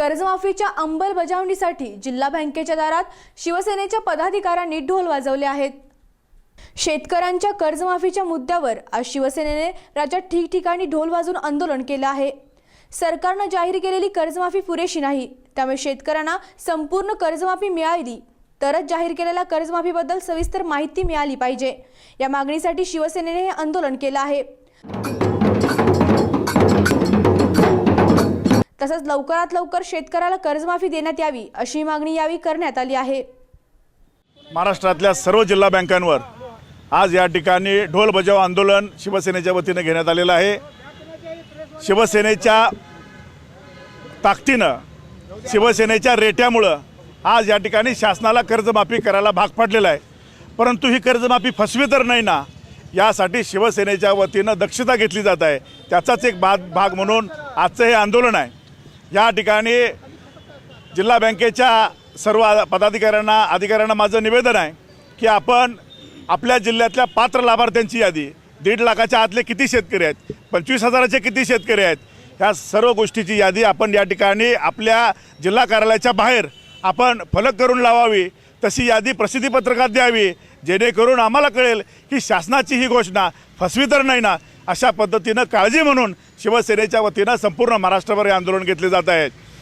कर्जमाफीच्या अंमलबजावणीसाठी जिल्हा बँकेच्या दारात शिवसेनेच्या पदाधिकाऱ्यांनी ढोल वाजवले आहेत. शेतकऱ्यांच्या कर्जमाफीच्या मुद्द्यावर आज शिवसेनेने राज्यात ठिकठिकाणी ढोल वाजवून आंदोलन केलं आहे. सरकारनं जाहीर केलेली कर्जमाफी पुरेशी नाही. त्यामुळे शेतकऱ्यांना संपूर्ण कर्जमाफी मिळाली. तरच जाहीर केलेल्या कर्जमाफीबद्दल सविस्तर माहिती मिळाली पाहिजे. या मागणीसाठी शिवसेनेने हे आंदोलन केलं आहे. तसंच लवकरात लवकर शेतकऱ्याला कर्जमाफी देण्यात यावी अशी मागणी यावेळी करण्यात आली आहे. महाराष्ट्रातल्या सर्व जिल्हा बँकांवर आज या ठिकाणी ढोल बजाव आंदोलन शिवसेनेच्या वतीनं घेण्यात आलेलं आहे. शिवसेनेच्या ताकदीनं शिवसेनेच्या रेट्यामुळं आज या ठिकाणी शासनाला कर्जमाफी करायला भाग पडलेला आहे. परंतु ही कर्जमाफी फसवी तर नाही ना यासाठी शिवसेनेच्या वतीनं दक्षता घेतली जात आहे. त्याचाच एक भाग भाग म्हणून आजचं हे आंदोलन आहे. या ठिकाणी जिल्हा बँकेच्या सर्व पदाधिकाऱ्यांना अधिकाऱ्यांना माझं निवेदन आहे की आपण आपल्या जिल्ह्यातल्या पात्र लाभार्थ्यांची यादी दीड लाखाच्या आतले किती शेतकरी आहेत पंचवीस हजाराचे किती शेतकरी आहेत ह्या सर्व गोष्टीची यादी आपण या ठिकाणी आपल्या जिल्हा कार्यालयाच्या बाहेर आपण फलक करून लावावी. तशी यादी प्रसिद्धीपत्रकात द्यावी. जेणेकरून आम्हाला कळेल की शासनाची ही घोषणा फसवी तर नाही ना अशा पद्धतीनं काळजी म्हणून शिवसेनेच्या वतीनं संपूर्ण महाराष्ट्रभर हे आंदोलन घेतले जात आहेत.